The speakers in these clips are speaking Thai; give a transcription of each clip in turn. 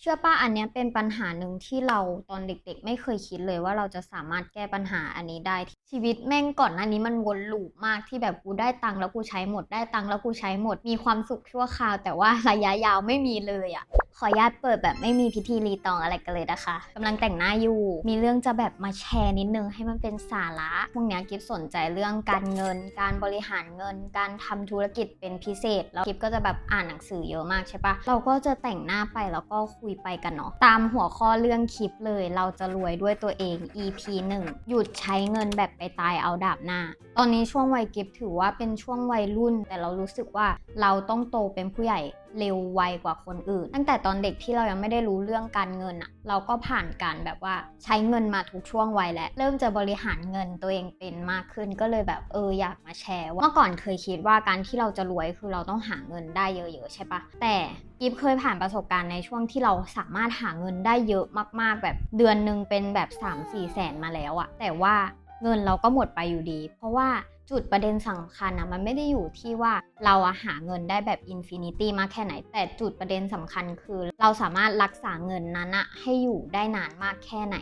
เชื่อป้าอันเนี้ยเป็นปัญหาหนึ่งที่เราตอนเด็กๆ ไม่เคยคิดเลยว่าเราจะสามารถแก้ปัญหาอันนี้ได้ ชีวิตแม่งก่อนหน้านี้มันวนลูปมากที่แบบกูได้ตังค์แล้วกูใช้หมดได้ตังค์แล้วกูใช้หมดมีความสุขชั่วคราว แต่ว่าระยะยาวไม่มีเลยอะ่ะขออนุญาตเปิดแบบไม่มีพิธีรีตองอะไรกันเลยนะคะกำลังแต่งหน้าอยู่ มีเรื่องจะแบบมาแชร์นิดนึงให้มันเป็นสาระพวกเนี้กิฟสนใจเรื่องการเงิน การบริหารเงิน การทำธุรกิจเป็นพิเศษ แล้วกิฟก็จะแบบอ่านหนังสือเยอะมากใช่ปะเราก็จะแต่งหน้าไปแล้วก็คุยไปกันเนาะตามหัวข้อเรื่องคลิปเลย เราจะรวยด้วยตัวเอง EP 1 หยุดใช้เงินแบบไปตายเอาดาบหน้า ตอนนี้ช่วงวัยกิฟถือว่าเป็นช่วงวัยรุ่น แต่เรารู้สึกว่าเราต้องโตเป็นผู้ใหญ่เร็วไวกว่าคนอื่น ตั้งแต่ตอนเด็กที่เรายังไม่ได้รู้เรื่องการเงินอะเราก็ผ่านการแบบว่าใช้เงินมาทุกช่วงวัยแล้วเริ่มจะบริหารเงินตัวเองเป็นมากขึ้นก็เลยแบบเอออยากมาแชร์ว่าเมื่อก่อนเคยคิดว่าการที่เราจะรวยคือเราต้องหาเงินได้เยอะๆใช่ปะแต่กิฟเคยผ่านประสบการณ์ในช่วงที่เราสามารถหาเงินได้เยอะมากๆ แบบเดือนหนึ่งเป็นแบบ 3-4 แสนมาแล้วอะแต่ว่าเงินเราก็หมดไปอยู่ดี เพราะว่า จุดประเด็นสำคัญนะมันไม่ได้อยู่ที่ว่าเราหาเงินได้แบบอินฟินิตี้มากแค่ไหน แต่จุดประเด็นสำคัญคือ เราสามารถรักษาเงินนั้นอะให้อยู่ได้นานมากแค่ไหน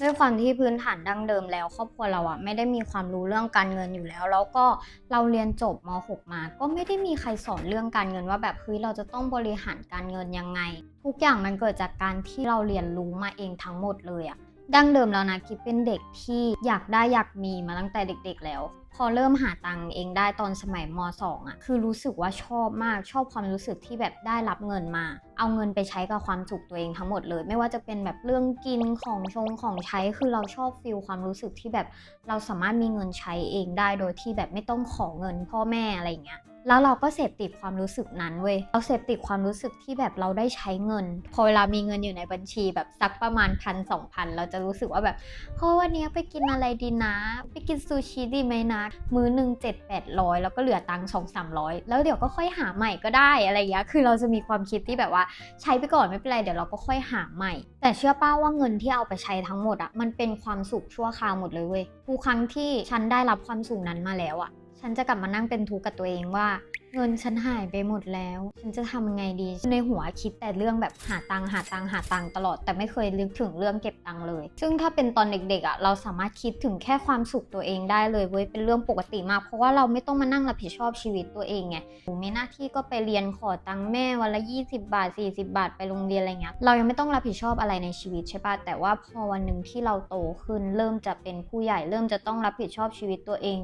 ด้วยความที่พื้นฐานดั้งเดิมแล้ว ครอบครัวเราอะไม่ได้มีความรู้เรื่องการเงินอยู่แล้ว แล้วก็เราเรียนจบม .6 มา ก็ไม่ได้มีใครสอนเรื่องการเงินว่าแบบเฮ้ยเราจะต้องบริหารการเงินยังไง ทุกอย่างมันเกิดจากการที่เราเรียนรู้มาเองทั้งหมดเลยอะ ดั้งเดิมแล้วนะกิฟเป็นเด็กที่อยากได้อยากมีมาตั้งแต่เด็กๆแล้ว พอเริ่มหาตังค์เองได้ตอนสมัยม .2 อะคือรู้สึกว่าชอบมากชอบความรู้สึกที่แบบได้รับเงินมา เอาเงินไปใช้กับความสุขตัวเองทั้งหมดเลย ไม่ว่าจะเป็นแบบเรื่องกินของชงของใช้คือเราชอบฟีลความรู้สึกที่แบบเราสามารถมีเงินใช้เองได้โดยที่แบบไม่ต้องขอเงินพ่อแม่อะไรอย่างเงี้ย แล้วเราก็เสพติดความรู้สึกนั้นเว้ยเราเสพติดความรู้สึกที่แบบเราได้ใช้เงิน พอเวลามีเงินอยู่ในบัญชีแบบสักประมาณพันสองพันเราจะรู้สึกว่าแบบเฮ้ยวันนี้ไปกินอะไรดีนะ ไปกินซูชิดีไหมนะ มื้อหนึ่งเจ็ดแปดร้อยแล้วก็เหลือตังค์สองสามร้อยแล้วเดี๋ยวก็ค่อยหาใหม่ก็ได้อะไรอย่างเงี้ยคือเราจะมีความคิดที่แบบว่าใช้ไปก่อนไม่เป็นไรเดี๋ยวเราก็ค่อยหาใหม่ แต่เชื่อป้าว่าเงินที่เอาไปใช้ทั้งหมดอะมันเป็นความสุขชั่วคราวหมดเลยเว้ยทุกครั้งที่ฉันได้รับความสุขนั้นมาแล้วอะ ฉันจะกลับมานั่งเป็นทุกข์กับตัวเองว่า เงินฉันหายไปหมดแล้ว ฉันจะทำยังไงดี ในหัวคิดแต่เรื่องแบบหาตังค์หาตังค์หาตังค์ตลอด แต่ไม่เคยนึกถึงเรื่องเก็บตังค์เลย ซึ่งถ้าเป็นตอนเด็กๆอะเราสามารถคิดถึงแค่ความสุขตัวเองได้เลยเว้ยเป็นเรื่องปกติมาก เพราะว่าเราไม่ต้องมานั่งรับผิดชอบชีวิตตัวเองไงหนูมีหน้าที่ก็ไปเรียนขอตังค์แม่วันละ 20 บาท 40 บาทไปโรงเรียนอะไรเงี้ยเรายังไม่ต้องรับผิดชอบอะไรในชีวิตใช่ปะแต่ว่าพอวันหนึ่งที่เราโตขึ้น เริ่มจะเป็นผู้ใหญ่ เริ่มจะต้องรับผิดชอบชีวิตตัวเอง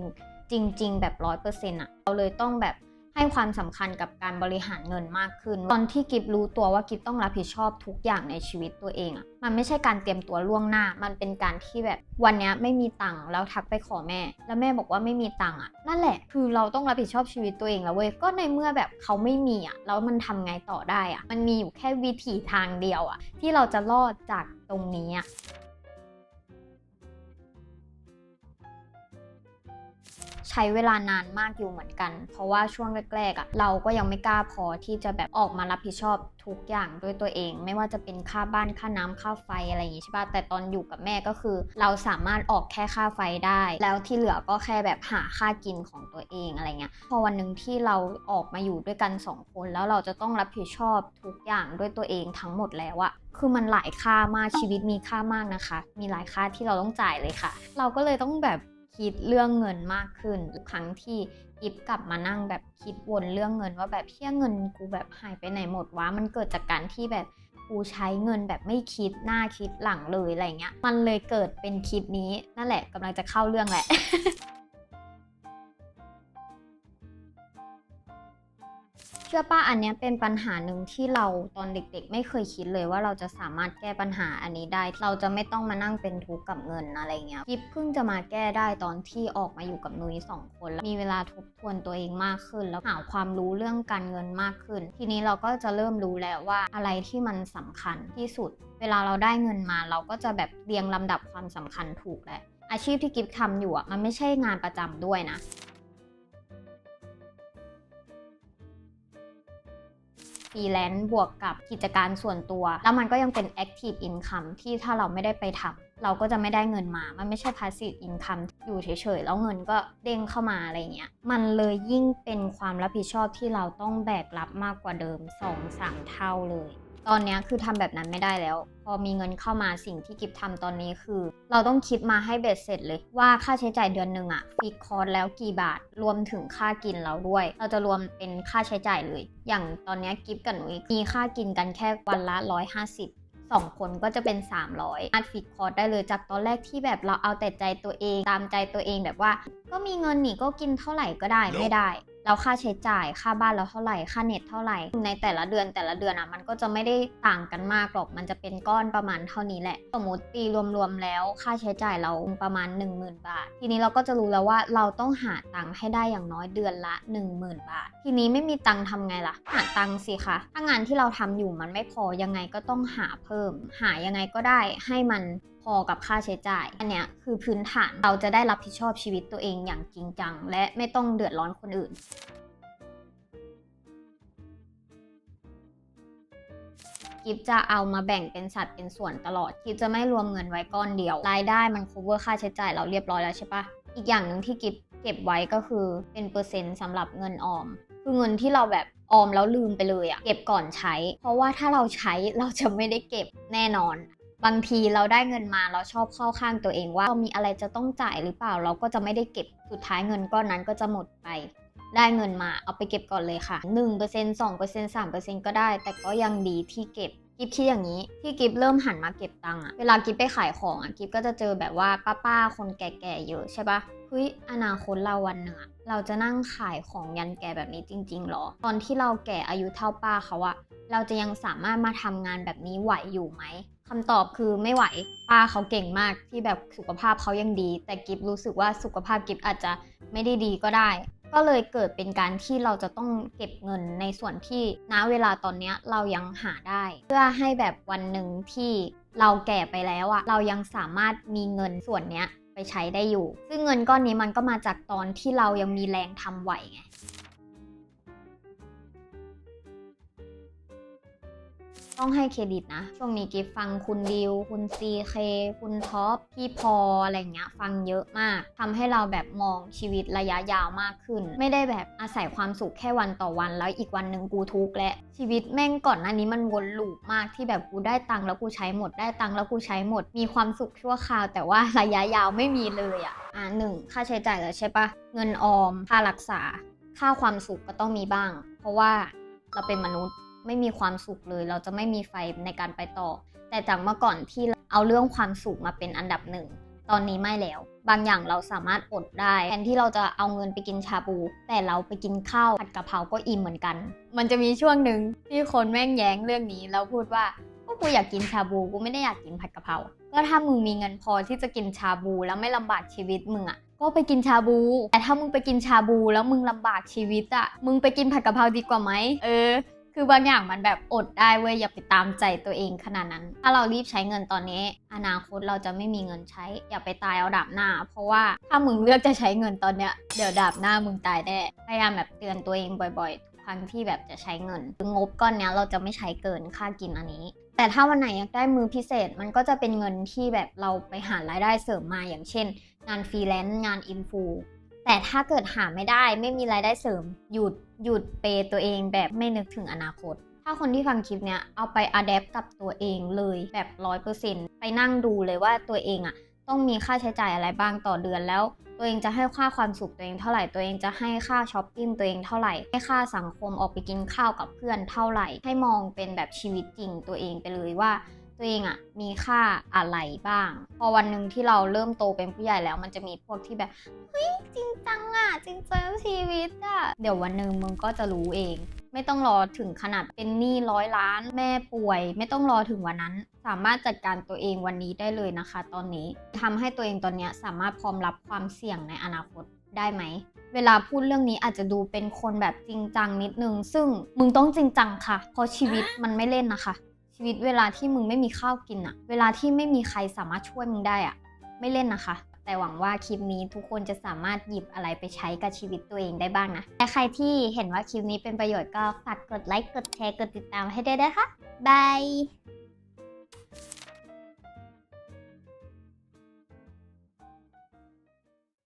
จริง ๆ แบบร้อยเปอร์เซ็นต์อะเราเลยต้องแบบให้ความสำคัญกับการบริหารเงินมากขึ้น ตอนที่กิฟรู้ตัวว่ากิฟต้องรับผิดชอบทุกอย่างในชีวิตตัวเองอะมันไม่ใช่การเตรียมตัวล่วงหน้า มันเป็นการที่แบบวันนี้ไม่มีตังค์แล้วทักไปขอแม่ แล้วแม่บอกว่าไม่มีตังค์อะนั่นแหละ คือเราต้องรับผิดชอบชีวิตตัวเองแล้วเว้ยก็ในเมื่อแบบเขาไม่มีอะแล้วมันทำไงต่อได้อะมันมีอยู่แค่วิถีทางเดียวอะที่เราจะรอดจากตรงนี้อะ ใช้เวลานานมากอยู่เหมือนกัน เพราะว่าช่วงแรกๆอะ่ะเราก็ยังไม่กล้าพอที่จะแบบออกมารับผิดชอบทุกอย่างด้วยตัวเอง ไม่ว่าจะเป็นค่าบ้านค่าน้ำค่าไฟอะไรอย่างงี้ใช่ปะแต่ตอนอยู่กับแม่ก็คือ เราสามารถออกแค่ค่าไฟได้ แล้วที่เหลือก็แค่แบบหาค่ากินของตัวเองอะไรเงี้ยพอวันหนึ่งที่เราออกมาอยู่ด้วยกันสองคนแล้วเราจะต้องรับผิดชอบทุกอย่างด้วยตัวเองทั้งหมดแล้วอะคือมันหลายค่ามากชีวิตมีค่ามากนะคะ มีหลายค่าที่เราต้องจ่ายเลยค่ะ เราก็เลยต้องแบบ คิดเรื่องเงินมากขึ้นทุกครั้งที่กิฟกลับมานั่งแบบคิดวนเรื่องเงินว่าแบบเที่ยเงินกูแบบหายไปไหนหมดวะมันเกิดจากการที่แบบกูใช้เงินแบบไม่คิดหน้าคิดหลังเลยอะไรเงี้ย มันเลยเกิดเป็นคลิปนี้นั่นแหละกำลังจะเข้าเรื่องแหละ เชื่อป้าอันเนี้ยเป็นปัญหาหนึ่งที่เราตอนเด็กๆ ไม่เคยคิดเลยว่าเราจะสามารถแก้ปัญหาอันนี้ได้ เราจะไม่ต้องมานั่งเป็นทุกข์กับเงินอะไรเงี้ยกิฟเพิ่งจะมาแก้ได้ตอนที่ออกมาอยู่กับนุ้ยสองคนแล้วมีเวลาทบทวนตัวเองมากขึ้น แล้วหาความรู้เรื่องการเงินมากขึ้น ทีนี้เราก็จะเริ่มรู้แล้วว่าอะไรที่มันสำคัญที่สุด เวลาเราได้เงินมา เราก็จะแบบเรียงลำดับความสำคัญถูกแหละอาชีพที่กิฟทำอยู่อะมันไม่ใช่งานประจำด้วยนะ รีแลนซ์บวกกับกิจการส่วนตัว แล้วมันก็ยังเป็น active income ที่ถ้าเราไม่ได้ไปทำเราก็จะไม่ได้เงินมา มันไม่ใช่ passive income อยู่เฉยๆ แล้วเงินก็เด้งเข้ามาอะไรเงี้ย มันเลยยิ่งเป็นความรับผิดชอบที่เราต้องแบกรับมากกว่าเดิม 2-3 เท่าเลย ตอนนี้คือทำแบบนั้นไม่ได้แล้ว พอมีเงินเข้ามาสิ่งที่กิฟทำตอนนี้คือ เราต้องคิดมาให้เบ็ดเสร็จเลย ว่าค่าใช้จ่ายเดือนหนึ่งอะฟิกคอร์สแล้วกี่บาท รวมถึงค่ากินเราด้วย เราจะรวมเป็นค่าใช้จ่ายเลย อย่างตอนนี้กิฟกับหนูมีค่ากินกันแค่วันละ 150สองคนก็จะเป็น 300อัดฟิกคอร์สได้เลยจากตอนแรกที่แบบเราเอาแต่ใจตัวเอง ตามใจตัวเองแบบว่า ก็มีเงินหนีก็กินเท่าไหร่ก็ได้ ไม่ได้ แล้วค่าใช้จ่ายค่าบ้านเราเท่าไหร่ค่าเน็ตเท่าไหร่ ในแต่ละเดือนแต่ละเดือนอะมันก็จะไม่ได้ต่างกันมากหรอกมันจะเป็นก้อนประมาณเท่านี้แหละสมมติปีรวมๆแล้ว ค่าใช้จ่ายเราประมาณ 10,000 บาท ทีนี้เราก็จะรู้แล้วว่าเราต้องหาตังค์ให้ได้อย่างน้อยเดือนละ 10,000 บาท ทีนี้ไม่มีตังค์ทำไงล่ะ หาตังค์สิคะถ้างานที่เราทำอยู่มันไม่พอยังไงก็ต้องหาเพิ่ม หายังไงก็ได้ให้มันพ อกับค่าใช้จ่าย อันเนี้ยคือพื้นฐานเราจะได้รับผิดชอบชีวิตตัวเองอย่างจริงจัง และไม่ต้องเดือดร้อนคนอื่นกิฟจะเอามาแบ่งเป็นสัดเป็นส่วนตลอดกิฟจะไม่รวมเงินไว้ก้อนเดียว รายได้มัน cover ค่าใช้จ่ายเราเรียบร้อยแล้วใช่ปะอีกอย่างหนึ่งที่กิฟเก็บไว้ก็คือเป็นเปอร์เซ็นต์สำหรับเงินออม คือเงินที่เราแบบออมแล้วลืมไปเลยอะเก็บก่อนใช้ เพราะว่าถ้าเราใช้เราจะไม่ได้เก็บแน่นอน บางทีเราได้เงินมาเราชอบเข้าข้างตัวเองว่าเรามีอะไรจะต้องจ่ายหรือเปล่า เราก็จะไม่ได้เก็บสุดท้ายเงินก้อนนั้นก็จะหมดไป ได้เงินมาเอาไปเก็บก่อนเลยค่ะ 1% 2% 3%ก็ได้ แต่ก็ยังดีที่เก็บกิฟคิดอย่างนี้ที่กิฟเริ่มหันมาเก็บตังค์อะเวลากิฟไปขายของอะกิฟก็จะเจอแบบว่าป้าๆคนแก่ๆเยอะใช่ปะเฮ้ยอนาคตเราวันหนึ่งอะเราจะนั่งขายของยันแก่แบบนี้จริงๆหรอ ตอนที่เราแก่อายุเท่าป้าเขาอะเราจะยังสามารถมาทำงานแบบนี้ไหวอยู่ไหม คำตอบคือไม่ไหว ป้าเขาเก่งมากที่แบบสุขภาพเขายังดี แต่กิฟรู้สึกว่าสุขภาพกิฟอาจจะไม่ได้ดีก็ได้ ก็เลยเกิดเป็นการที่เราจะต้องเก็บเงินในส่วนที่ณเวลาตอนนี้เรายังหาได้ เพื่อให้แบบวันหนึ่งที่เราแก่ไปแล้วอะเรายังสามารถมีเงินส่วนเนี้ยไปใช้ได้อยู่ ซึ่งเงินก้อนนี้มันก็มาจากตอนที่เรายังมีแรงทำไหวไง ต้องให้เครดิตนะ ช่วงนี้กิฟฟังคุณดิว คุณซีเคคุณท็อปพี่พออะไรเงี้ยฟังเยอะมากทำให้เราแบบมองชีวิตระยะยาวมากขึ้น ไม่ได้แบบอาศัยความสุขแค่วันต่อวัน แล้วอีกวันหนึ่งกูทุกข์และชีวิตแม่งก่อนหน้านี้มันวนลูปมากที่แบบกูได้ตังค์แล้วกูใช้หมดได้ตังค์แล้วกูใช้หมด มีความสุขชั่วคราว แต่ว่าระยะยาวไม่มีเลยอะอะหนึ่งค่าใช้จ่ายแล้วใช่ปะเงินออมค่ารักษา ค่าความสุขก็ต้องมีบ้าง เพราะว่าเราเป็นมนุษย์ ไม่มีความสุขเลย เราจะไม่มีไฟในการไปต่อ แต่จากเมื่อก่อนที่เอาเรื่องความสุขมาเป็นอันดับหนึ่งตอนนี้ไม่แล้ว บางอย่างเราสามารถอดได้แทนที่เราจะเอาเงินไปกินชาบู แต่เราไปกินข้าวผัดกะเพราก็อิ่มเหมือนกัน มันจะมีช่วงหนึ่งที่คนแม่งแย้งเรื่องนี้แล้วพูดว่าก็กูอยากกินชาบูกูไม่ได้อยากกินผัดกะเพราก็ถ้ามึงมีเงินพอที่จะกินชาบูแล้วไม่ลำบากชีวิตมึงอะก็ไปกินชาบู แต่ถ้ามึงไปกินชาบูแล้วมึงลำบากชีวิตอะมึงไปกินผัดกะเพราดีกว่าไหมเออ คือบางอย่างมันแบบอดได้เว้ยอย่าไปตามใจตัวเองขนาดนั้น ถ้าเรารีบใช้เงินตอนนี้ อนาคตเราจะไม่มีเงินใช้ อย่าไปตายเอาดาบหน้า เพราะว่าถ้ามึงเลือกจะใช้เงินตอนเนี้ยเดี๋ยวดาบหน้ามึงตายแน่พยายามแบบเตือนตัวเองบ่อยๆ ทุกครั้งที่แบบจะใช้เงินงบก้อนเนี้ยเราจะไม่ใช้เกินค่ากินอันนี้ แต่ถ้าวันไหนอยากได้มือพิเศษมันก็จะเป็นเงินที่แบบเราไปหารายได้เสริมมาอย่างเช่น งานฟรีแลนซ์งานอินฟู แต่ถ้าเกิดหาไม่ได้ไม่มีรายได้เสริม หยุดหยุดเปย์ตัวเองแบบไม่นึกถึงอนาคต ถ้าคนที่ฟังคลิปเนี้ยเอาไปอัดแอปกับตัวเองเลยแบบร้อยเปอร์เซ็นต์ไปนั่งดูเลยว่าตัวเองอะต้องมีค่าใช้จ่ายอะไรบ้างต่อเดือนแล้ว ตัวเองจะให้ค่าความสุขตัวเองเท่าไหร่ตัวเองจะให้ค่าช้อปปิ้งตัวเองเท่าไหร่ให้ค่าสังคมออกไปกินข้าวกับเพื่อนเท่าไหร่ ให้มองเป็นแบบชีวิตจริงตัวเองไปเลยว่า ตัวเองอะมีค่าอะไรบ้าง พอวันหนึ่งที่เราเริ่มโตเป็นผู้ใหญ่แล้ว มันจะมีพวกที่แบบเฮ้ยจริงจังอะจริงจังชีวิตอะเดี๋ยววันหนึ่งมึงก็จะรู้เอง ไม่ต้องรอถึงขนาดเป็นหนี้ร้อยล้านแม่ป่วย ไม่ต้องรอถึงวันนั้น สามารถจัดการตัวเองวันนี้ได้เลยนะคะ ตอนนี้ทำให้ตัวเองตอนเนี้ยสามารถพร้อมรับความเสี่ยงในอนาคตได้ไหม เวลาพูดเรื่องนี้อาจจะดูเป็นคนแบบจริงจังนิดนึง ซึ่งมึงต้องจริงจังค่ะ เพราะชีวิตมันไม่เล่นนะคะ ชีวิตเวลาที่มึงไม่มีข้าวกินอะเวลาที่ไม่มีใครสามารถช่วยมึงได้อะไม่เล่นนะคะ แต่หวังว่าคลิปนี้ทุกคนจะสามารถหยิบอะไรไปใช้กับชีวิตตัวเองได้บ้างนะและใครที่เห็นว่าคลิปนี้เป็นประโยชน์ก็ฝากกดไลค์กดแชร์กดติดตามให้ได้ด้วยค่ะบาย